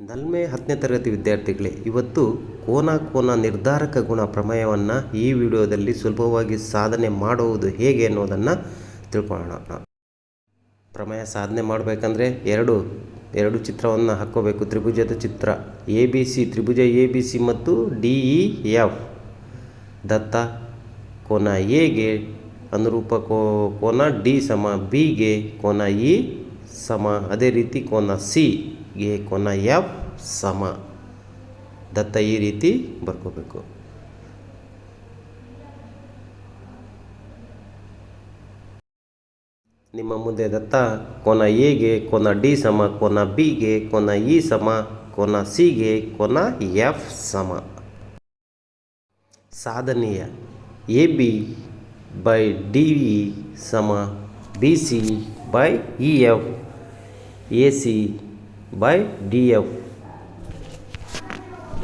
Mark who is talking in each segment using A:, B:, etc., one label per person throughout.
A: ನಲ್ಮೆ, ಹತ್ತನೇ ತರಗತಿ ವಿದ್ಯಾರ್ಥಿಗಳೇ, ಇವತ್ತು ಕೋನ ಕೋನ ನಿರ್ಧಾರಕ ಗುಣ ಪ್ರಮೇಯವನ್ನು ಈ ವಿಡಿಯೋದಲ್ಲಿ ಸುಲಭವಾಗಿ ಸಾಧನೆ ಮಾಡುವುದು ಹೇಗೆ ಅನ್ನೋದನ್ನು ತಿಳ್ಕೊಳ್ಳೋಣ. ಪ್ರಮೇಯ ಸಾಧನೆ ಮಾಡಬೇಕಂದ್ರೆ ಎರಡು ಎರಡು ಚಿತ್ರವನ್ನು ಹಾಕ್ಕೋಬೇಕು. ತ್ರಿಭುಜದ ಚಿತ್ರ ಎ, ಬಿ, ಸಿ, ತ್ರಿಭುಜ ಎ, ಬಿ, ಸಿ ಮತ್ತು ಡಿ, ಇ, ಎಫ್. ದತ್ತ ಕೋನ ಎಗೆ ಅನುರೂಪ ಕೋ, ಕೋನ ಡಿ ಸಮ ಬಿಗೆ ಕೋನ ಇ ಸಮ. ಅದೇ ರೀತಿ ಕೋನ ಸಿಗೆ ಕೊನ ಎಫ್ ಸಮ. ದತ್ತ ಈ ರೀತಿ ಬರ್ಕೋಬೇಕು. ನಿಮ್ಮ ಮುಂದೆ ದತ್ತ ಕೋನ ಎಗೆ ಕೊನ ಡಿ ಸಮ, ಕೋನ ಬಿಗೆ ಕೊನ ಇ ಸಮ, ಕೋನ ಸಿಗೆ ಕೊನ ಎಫ್ ಸಮ. ಸಾಧನೆಯ A B by D E ಸಮ, B C by E F A C by D F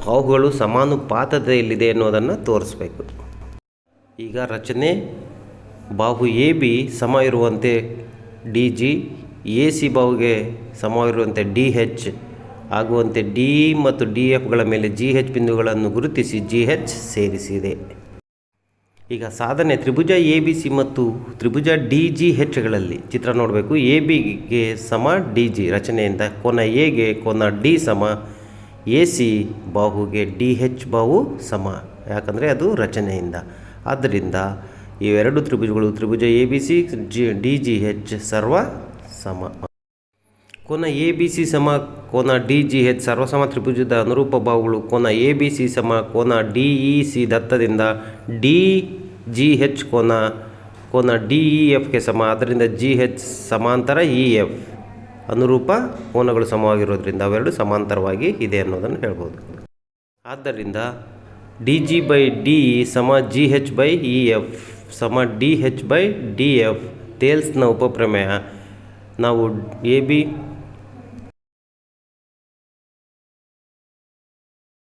A: ಬಾಹುಗಳು ಸಮಾನುಪಾತದಲ್ಲಿದೆ ಅನ್ನೋದನ್ನು ತೋರಿಸ್ಬೇಕು. ಈಗ ರಚನೆ, ಬಾಹು ಎ ಬಿ ಸಮ ಇರುವಂತೆ ಡಿ ಜಿ ಎ ಸಿ ಬಾಹುಗೆ ಸಮವಿರುವಂತೆ ಡಿ ಹೆಚ್ ಆಗುವಂತೆ ಡಿ ಮತ್ತು ಡಿ ಎಫ್ಗಳ ಮೇಲೆ ಜಿ ಹೆಚ್ ಬಿಂದುಗಳನ್ನು ಗುರುತಿಸಿ ಜಿ ಹೆಚ್ ಸೇರಿಸಿದೆ. ಈಗ ಸಾಧನೆ ತ್ರಿಭುಜ ಎ ಬಿ ಸಿ ಮತ್ತು ತ್ರಿಭುಜ ಡಿ ಜಿ ಹೆಚ್ಗಳಲ್ಲಿ ಚಿತ್ರ ನೋಡಬೇಕು. ಎ ಬಿಗೆ ಸಮ, ಡಿ ಜಿ ರಚನೆಯಿಂದ ಕೋನ ಎಗೆ ಕೋನ ಡಿ ಸಮ, ಎ ಸಿ ಬಾಹುಗೆ ಡಿ ಹೆಚ್ ಬಾಹು ಸಮ. ಯಾಕಂದರೆ ಅದು ರಚನೆಯಿಂದ. ಆದ್ದರಿಂದ ಇವೆರಡು ತ್ರಿಭುಜಗಳು, ತ್ರಿಭುಜ A B C, G, D G H ಸರ್ವ ಸಮ. ಕೋನ ಎ ಬಿ ಸಿ ಸಮ ಕೋನ ಡಿ ಜಿ ಹೆಚ್ ಸರ್ವಸಮ ತ್ರಿಭುಜದ ಅನುರೂಪ ಬಾಹುಗಳು ಕೋನ ಎ ಬಿ ಸಿ ಸಮ ಕೋನ ಡಿ ಇ ಸಿ ದತ್ತದಿಂದ ಡಿ ಜಿ ಹೆಚ್ ಕೋನ ಕೋನ ಡಿ ಇ ಎಫ್ಗೆ ಸಮ. ಅದರಿಂದ ಜಿ ಹೆಚ್ ಸಮಾಂತರ ಇ ಎಫ್ ಅನುರೂಪ ಕೋನಗಳು ಸಮವಾಗಿರೋದ್ರಿಂದ ಅವೆರಡು ಸಮಾಂತರವಾಗಿ ಇದೆ ಅನ್ನೋದನ್ನು ಹೇಳ್ಬೋದು. ಆದ್ದರಿಂದ D G by D E ಸಮ G H by E F ಸಮ D H by D F ತೇಲ್ಸ್ನ ಉಪಪ್ರಮೇಯ ನಾವು ಎ ಬಿ